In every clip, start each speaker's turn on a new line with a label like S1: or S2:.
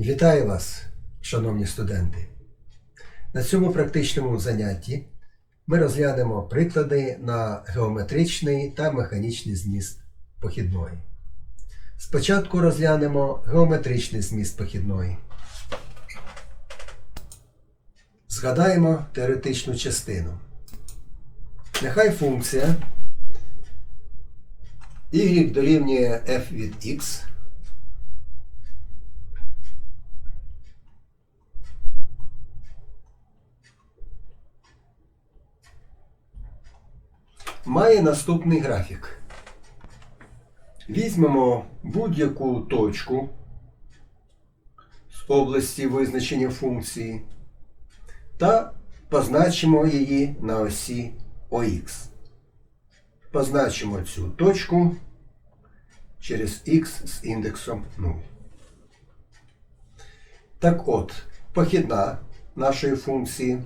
S1: Вітаю вас, шановні студенти! На цьому практичному занятті ми розглянемо приклади на геометричний та механічний зміст похідної. Спочатку розглянемо геометричний зміст похідної. Згадаємо теоретичну частину. Нехай функція y дорівнює f від x має наступний графік. Візьмемо будь-яку точку з області визначення функції та позначимо її на осі ОХ. Позначимо цю точку через х з індексом 0. Так от, похідна нашої функції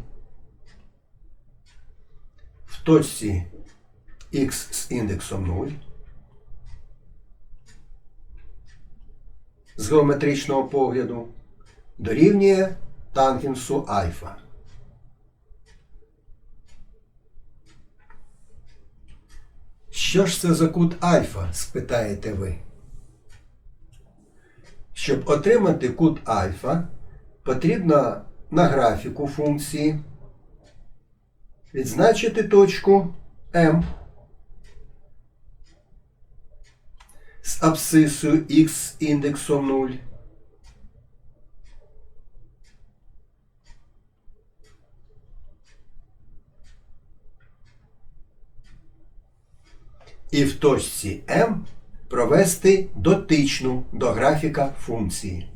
S1: в точці х з індексом 0 з геометричного погляду дорівнює тангенсу альфа. Що ж це за кут альфа? спитаєте ви. Щоб отримати кут альфа, потрібно на графіку функції відзначити точку М з абсцисою х з індексом 0. І в точці М провести дотичну до графіка функції.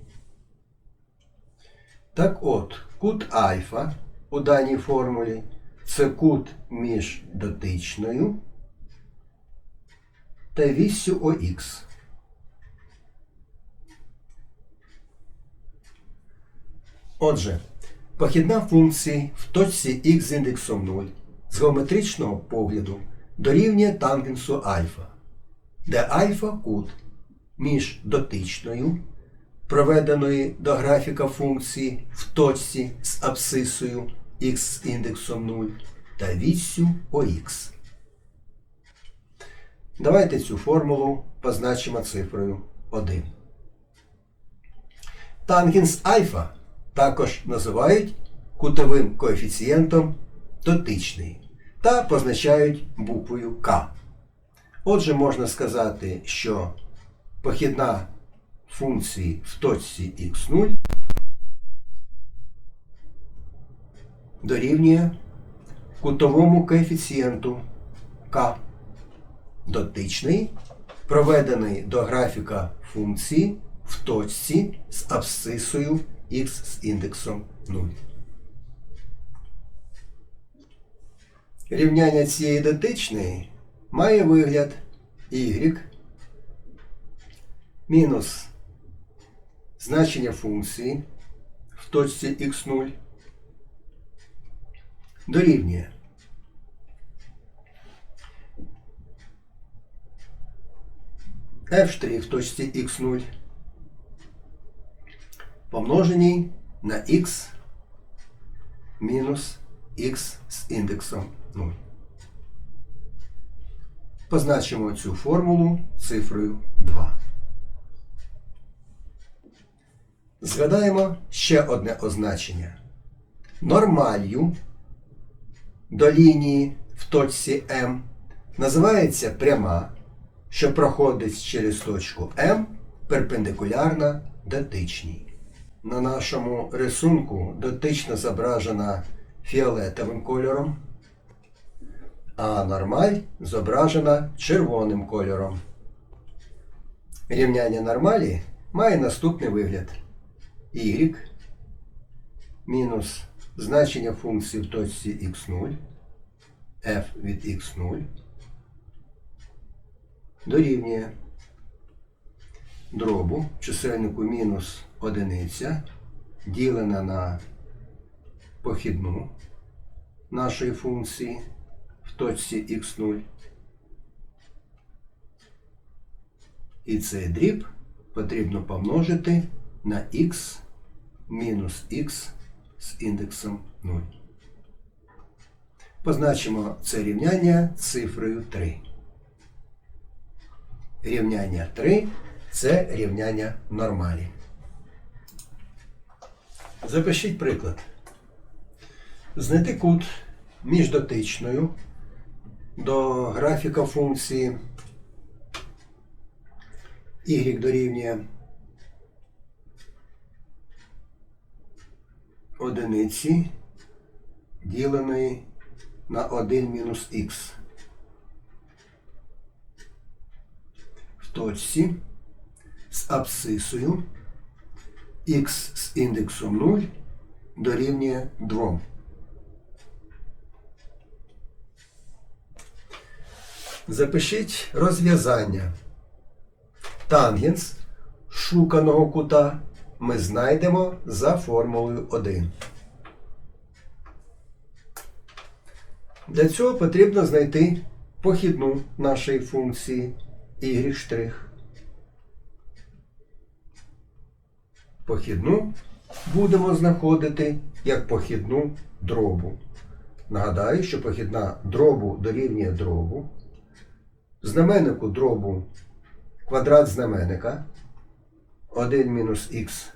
S1: Так от, кут альфа у даній формулі це кут між дотичною та віссю ОХ. Отже, похідна функції в точці х з індексом 0 з геометричного погляду дорівнює тангенсу альфа, де альфа кут між дотичною, проведеної до графіка функції в точці з абсцисою х з індексом 0 та віссю ОХ. Давайте цю формулу позначимо цифрою 1. Тангенс альфа також називають кутовим коефіцієнтом дотичний та позначають буквою К. Отже, можна сказати, що похідна функції в точці х0 дорівнює кутовому коефіцієнту К дотичний, проведений до графіка функції в точці з абсцисою х з індексом 0. Рівняння цієї дотичної має вигляд y мінус значення функції в точці х0 дорівнює f' в точці x0 помноженій на x мінус x з індексом 0. Позначимо цю формулу цифрою 2. Згадаємо ще одне означення. Нормалью до лінії в точці М називається пряма, що проходить через точку М перпендикулярна дотичній. На нашому рисунку дотична зображена фіолетовим кольором, а нормаль зображена червоним кольором. Рівняння нормалі має наступний вигляд. y мінус значення функції в точці x0 f від x0 дорівнює дробу чисельнику мінус одиниця ділена на похідну нашої функції в точці x0. І цей дріб потрібно помножити на х мінус х з індексом 0. Позначимо це рівняння цифрою 3. Рівняння 3 це рівняння нормалі. Запишіть приклад. Знайти кут між дотичною до графіка функції y дорівнює одиниці діленої на 1 мінус х. В точці з абсцисою х з індексом 0 дорівнює 2. Запишіть розв'язання. Тангенс шуканого кута ми знайдемо за формулою 1. Для цього потрібно знайти похідну нашої функції y'. Похідну будемо знаходити як похідну дробу. Нагадаю, що похідна дробу дорівнює дробу. Знаменнику дробу квадрат знаменника 1 мінус х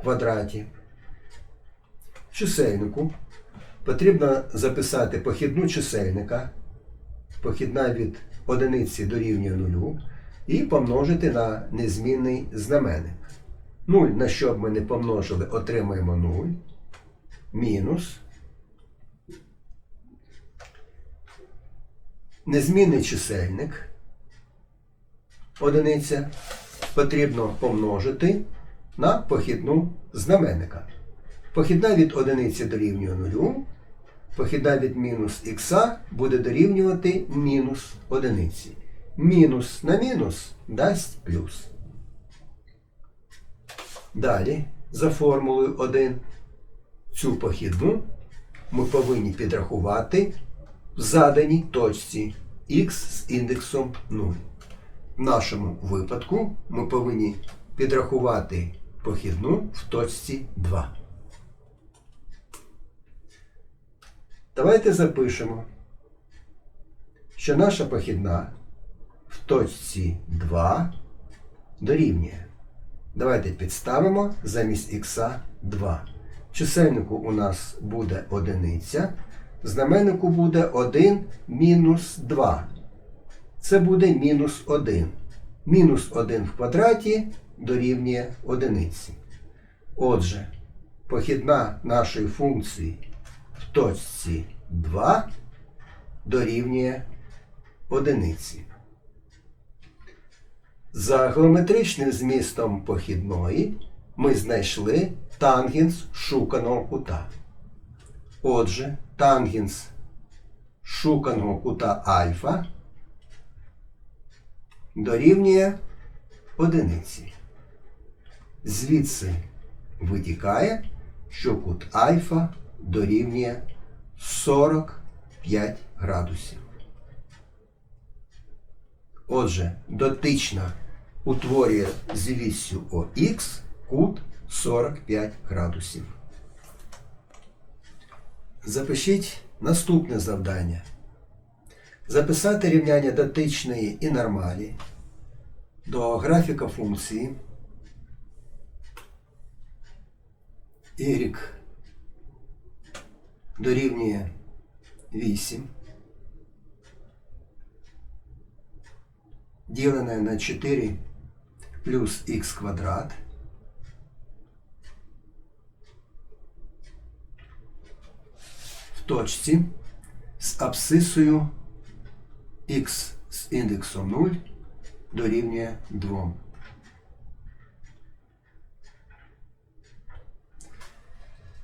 S1: квадраті. Чисельнику потрібно записати похідну чисельника, похідна від одиниці дорівнює нулю, і помножити на незмінний знаменник. 0, на що б ми не помножили, отримаємо 0, мінус. Незмінний чисельник одиниця потрібно помножити на похідну знаменника. Похідна від одиниці дорівнює нулю, похідна від мінус х буде дорівнювати мінус одиниці. Мінус на мінус дасть плюс. Далі, за формулою 1, цю похідну ми повинні підрахувати в заданій точці х з індексом 0. В нашому випадку ми повинні підрахувати похідну в точці 2. Давайте запишемо, що наша похідна в точці 2 дорівнює. Давайте підставимо замість х 2. В чисельнику у нас буде одиниця, знаменнику буде 1 мінус 2. Це буде мінус 1. Мінус 1 в квадраті дорівнює одиниці. Отже, похідна нашої функції в точці 2 дорівнює одиниці. За геометричним змістом похідної ми знайшли тангенс шуканого кута. Отже, тангенс шуканого кута альфа дорівнює одиниці. Звідси витікає, що кут альфа дорівнює 45 градусів. Отже, дотична утворює з віссю ОХ кут 45 градусів. Запишіть наступне завдання. Записати рівняння дотичної і нормалі до графіка функції y дорівнює 8 ділене на 4 плюс х квадрат в точці з абсцисою х з індексом 0 дорівнює 2.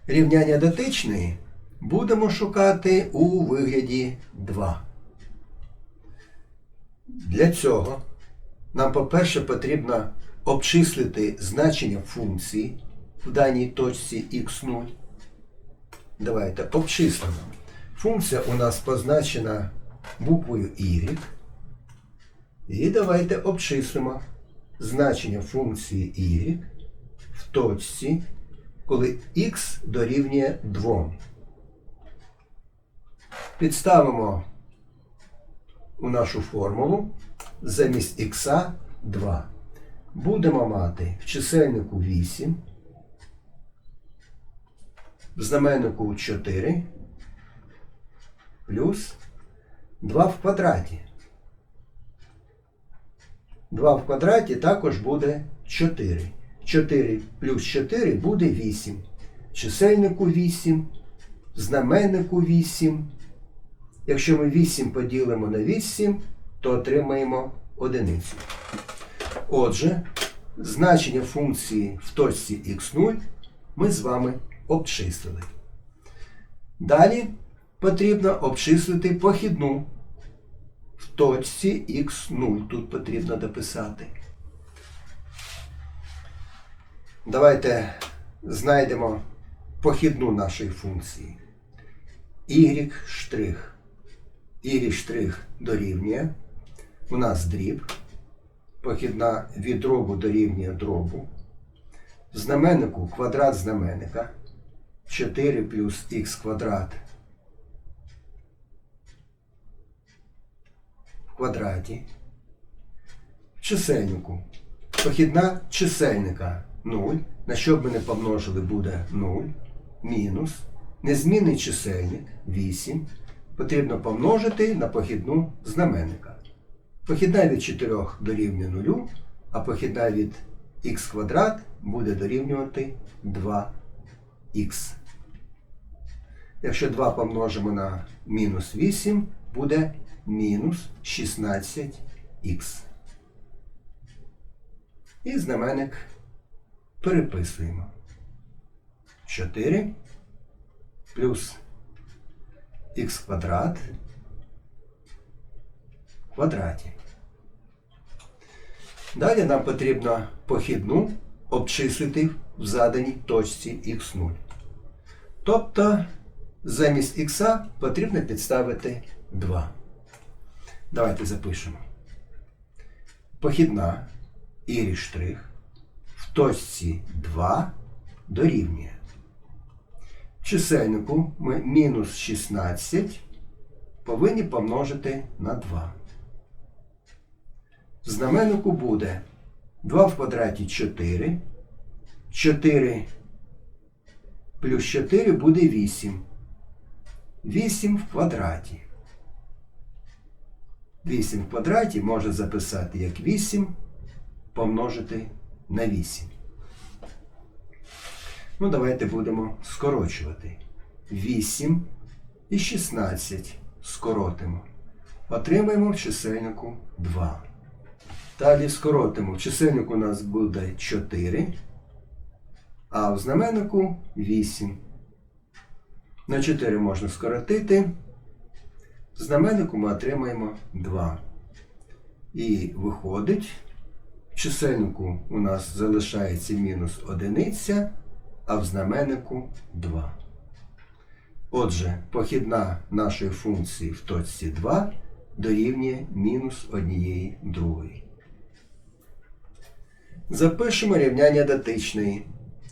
S1: Рівняння дотичної будемо шукати у вигляді 2. Для цього нам, по-перше, потрібно обчислити значення функції в даній точці x0. Давайте обчислимо. Функція у нас позначена буквою y. І давайте обчислимо значення функції y в точці, коли х дорівнює 2. Підставимо у нашу формулу замість х 2. Будемо мати в чисельнику 8, в знаменнику 4 плюс 2 в квадраті. 2 в квадраті також буде 4. 4 плюс 4 буде 8. В чисельнику 8, в знаменнику 8. Якщо ми 8 поділимо на 8, то отримаємо одиницю. Отже, значення функції в точці х0 ми з вами обчислили. Далі потрібно обчислити похідну в точці х0. Тут потрібно дописати. Давайте знайдемо похідну нашої функції. y y дорівнює. У нас дріб. Похідна від дробу дорівнює дробу. В знаменнику квадрат знаменника. 4 плюс х квадрат в квадраті. В чисельнику. Похідна чисельника 0. На що б ми не помножили, буде 0. Мінус. Незмінний чисельник 8. Потрібно помножити на похідну знаменника. Похідна від 4 дорівнює 0, а похідна від х квадрат буде дорівнювати 2х. Якщо 2 помножимо на мінус 8, буде мінус 16х. І знаменник переписуємо. 4 плюс х квадрат в квадраті. Далі нам потрібно похідну обчислити в заданій точці х0. Тобто замість х потрібно підставити 2. Давайте запишемо. Похідна y штрих в точці 2 дорівнює. Чисельнику ми мінус 16 повинні помножити на 2. В знаменнику буде 2 в квадраті 4. 4 плюс 4 буде 8. 8 в квадраті. 8 в квадраті можна записати як 8 помножити на 8. Ну, давайте будемо скорочувати. 8 і 16 скоротимо. Отримаємо в чисельнику 2. Далі скоротимо. В чисельнику у нас буде 4, а в знаменнику 8. На 4 можна скоротити. В знаменнику ми отримаємо 2. І виходить, в чисельнику у нас залишається мінус одиниця, а в знаменнику 2. Отже, похідна нашої функції в точці 2 дорівнює мінус однієї другої. Запишемо рівняння дотичної.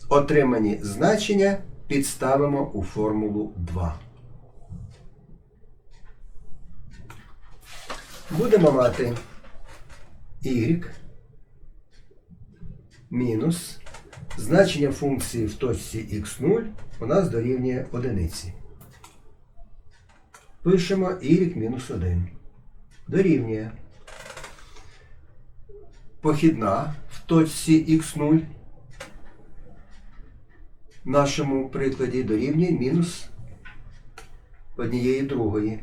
S1: Отримані значення підставимо у формулу 2. Будемо мати y мінус значення функції в точці х0 у нас дорівнює одиниці. Пишемо y мінус 1. Дорівнює. Похідна точці х0 в нашому прикладі дорівнює мінус однієї другої.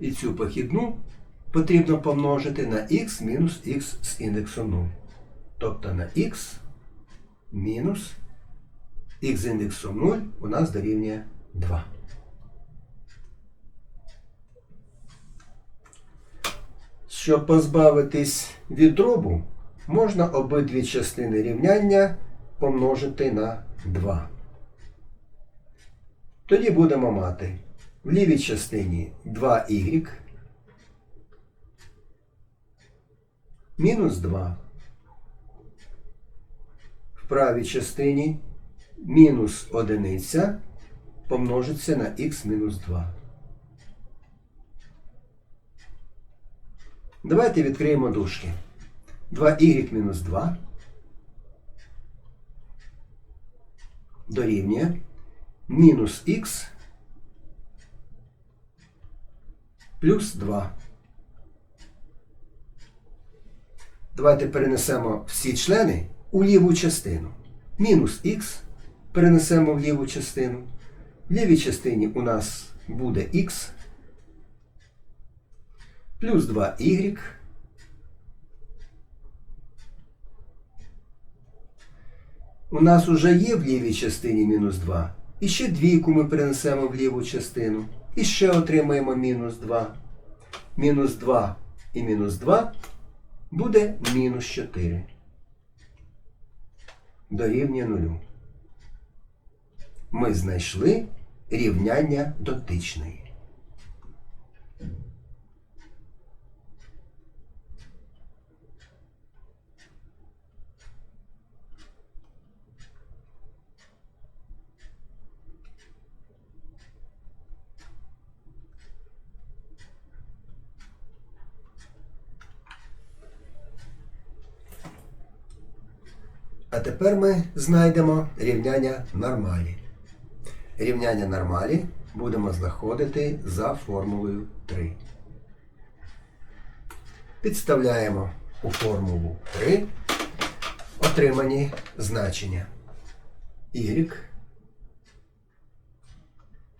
S1: І цю похідну потрібно помножити на х мінус х з індексом 0. Тобто на х мінус х з індексом 0 у нас дорівнює 2. Щоб позбавитись від дробу, можна обидві частини рівняння помножити на 2. Тоді будемо мати в лівій частині 2y мінус 2. В правій частині мінус одиниця помножиться на х мінус 2. Давайте відкриємо дужки. 2y мінус 2 дорівнює мінус х плюс 2. Давайте перенесемо всі члени у ліву частину. Мінус х перенесемо в ліву частину. В лівій частині у нас буде х плюс 2y У нас уже є в лівій частині мінус 2. І ще двійку ми перенесемо в ліву частину. І ще отримаємо мінус 2. Мінус 2 і мінус 2 буде мінус 4. Дорівнює нулю. Ми знайшли рівняння дотичної. А тепер ми знайдемо рівняння нормалі. Рівняння нормалі будемо знаходити за формулою 3. Підставляємо у формулу 3 отримані значення y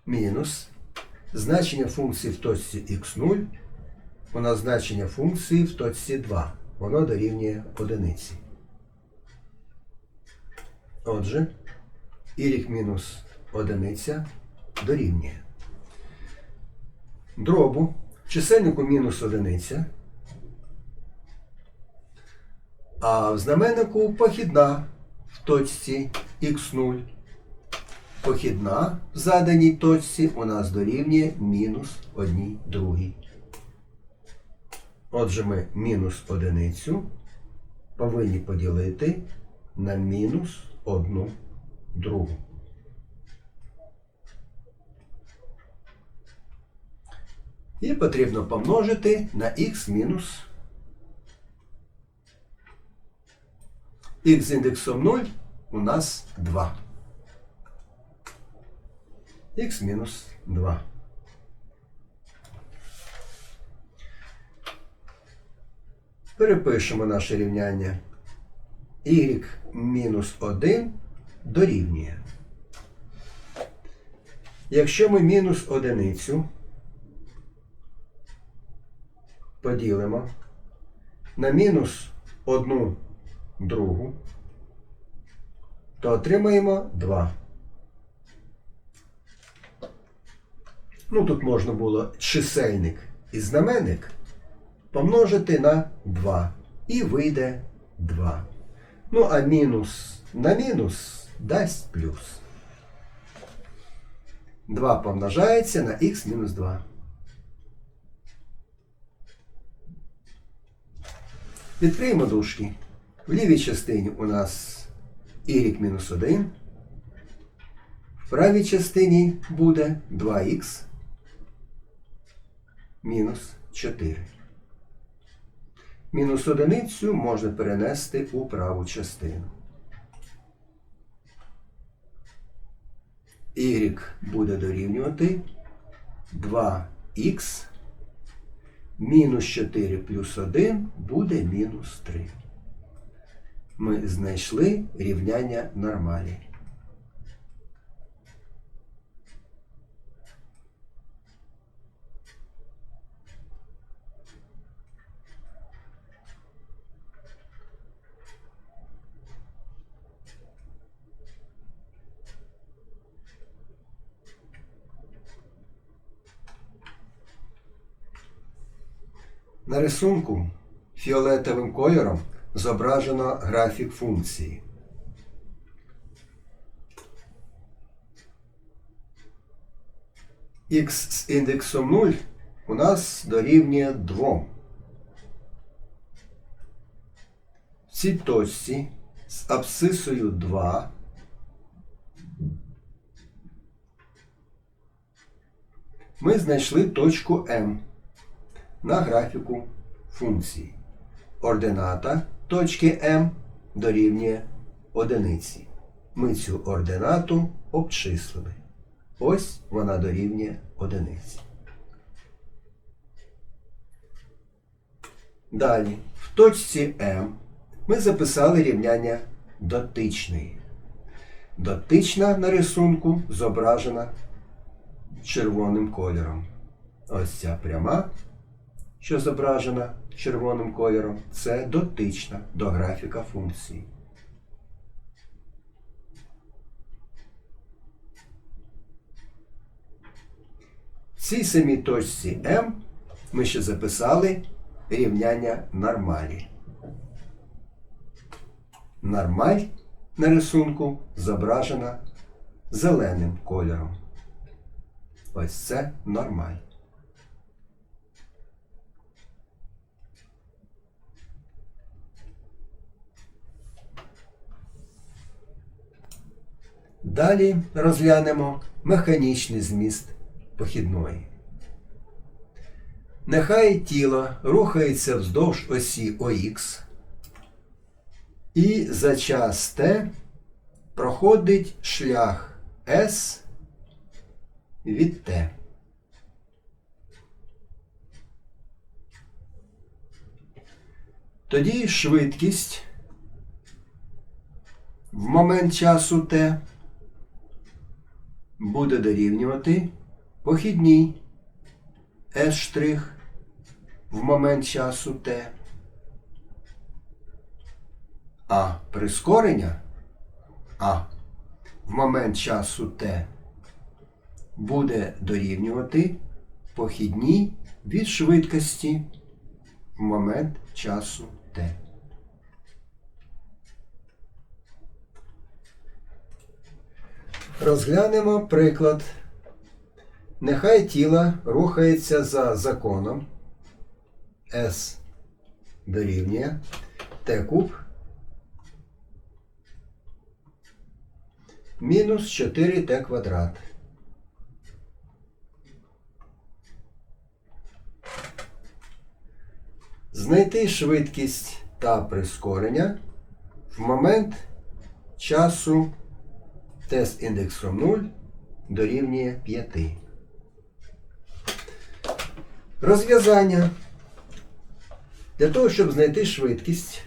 S1: мінус значення функції в точці x0 у нас значення функції в точці 2. Воно дорівнює одиниці. Отже, y мінус одиниця дорівнює. Дробу в чисельнику мінус одиниця, а в знаменнику похідна в точці х0. Похідна в заданій точці у нас дорівнює мінус 1 другій. Отже, ми мінус одиницю повинні поділити на мінус одну другу. І потрібно помножити на х мінус х з індексом 0 у нас 2. х мінус 2. Перепишемо наше рівняння y мінус 1 дорівнює. Якщо ми мінус одиницю поділимо на мінус 1 другу, то отримаємо 2. Ну, тут можна було чисельник і знаменник помножити на 2. І вийде 2. Ну, а мінус на мінус дасть плюс. 2 помножається на х мінус 2. Відкриємо дужки. В лівій частині у нас y мінус 1. В правій частині буде 2х мінус 4. Мінус одиницю можна перенести у праву частину. Y буде дорівнювати 2х мінус 4 плюс 1 буде мінус 3. Ми знайшли рівняння нормалі. На рисунку фіолетовим кольором зображено графік функції. Х з індексом 0 у нас дорівнює 2. В цій точці з абсцисою 2 ми знайшли точку М на графіку функції. Ордината точки М дорівнює одиниці. Ми цю ординату обчислили. Ось вона дорівнює одиниці. Далі, в точці М ми записали рівняння дотичної. Дотична на рисунку зображена червоним кольором. Ось ця пряма, що зображена червоним кольором, це дотична до графіка функції. В цій самій точці М ми ще записали рівняння нормалі. Нормаль на рисунку зображена зеленим кольором. Ось це нормаль. Далі розглянемо механічний зміст похідної. Нехай тіло рухається вздовж осі ОХ і за час Т проходить шлях С від Т. Тоді швидкість в момент часу Т буде дорівнювати похідній S' в момент часу Т. А прискорення А в момент часу Т буде дорівнювати похідній від швидкості в момент часу Т. Розглянемо приклад. Нехай тіло рухається за законом S дорівнює Т куб мінус 4Т квадрат. Знайти швидкість та прискорення в момент часу Т з індексом 0 дорівнює 5. Розв'язання. Для того, щоб знайти швидкість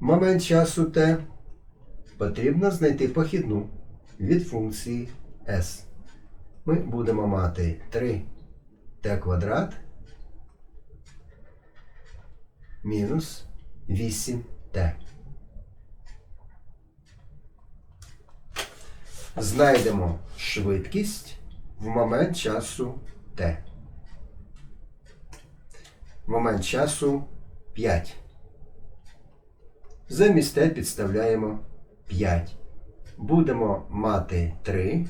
S1: момент часу Т, потрібно знайти похідну від функції S. Ми будемо мати 3t квадрат мінус 8t. Знайдемо швидкість в момент часу Т. Момент часу 5. Замість Т підставляємо 5. Будемо мати 3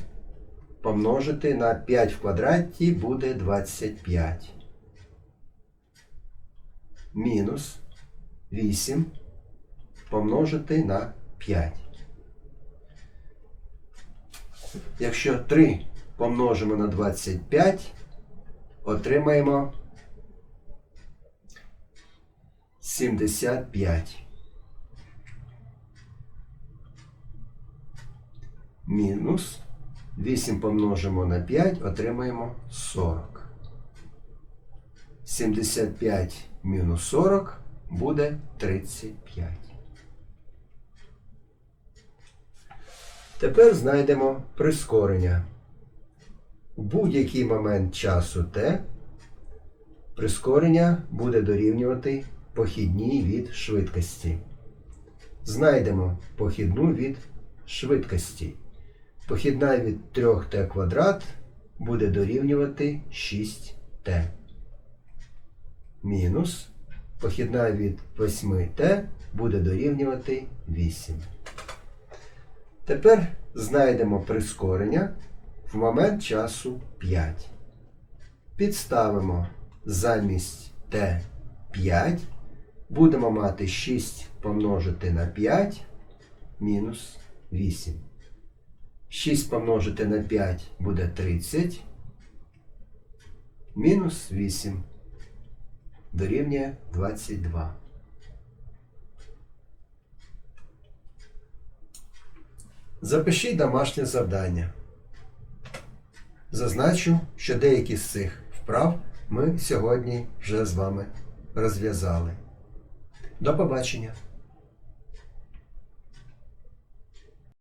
S1: помножити на 5 в квадраті буде 25. Мінус 8 помножити на 5. Якщо 3 помножимо на 25, отримаємо 75. Мінус 8 помножимо на 5, отримаємо 40. 75 мінус 40 буде 35. Тепер знайдемо прискорення. У будь-який момент часу t прискорення буде дорівнювати похідній від швидкості. Знайдемо похідну від швидкості. Похідна від 3t квадрат буде дорівнювати 6t. Мінус похідна від 8t буде дорівнювати 8. Тепер знайдемо прискорення в момент часу 5. Підставимо замість t 5, будемо мати 6 помножити на 5 мінус 8. 6 помножити на 5 буде 30. Мінус 8 дорівнює 22. Запишіть домашнє завдання. Зазначу, що деякі з цих вправ ми сьогодні вже з вами розв'язали. До побачення!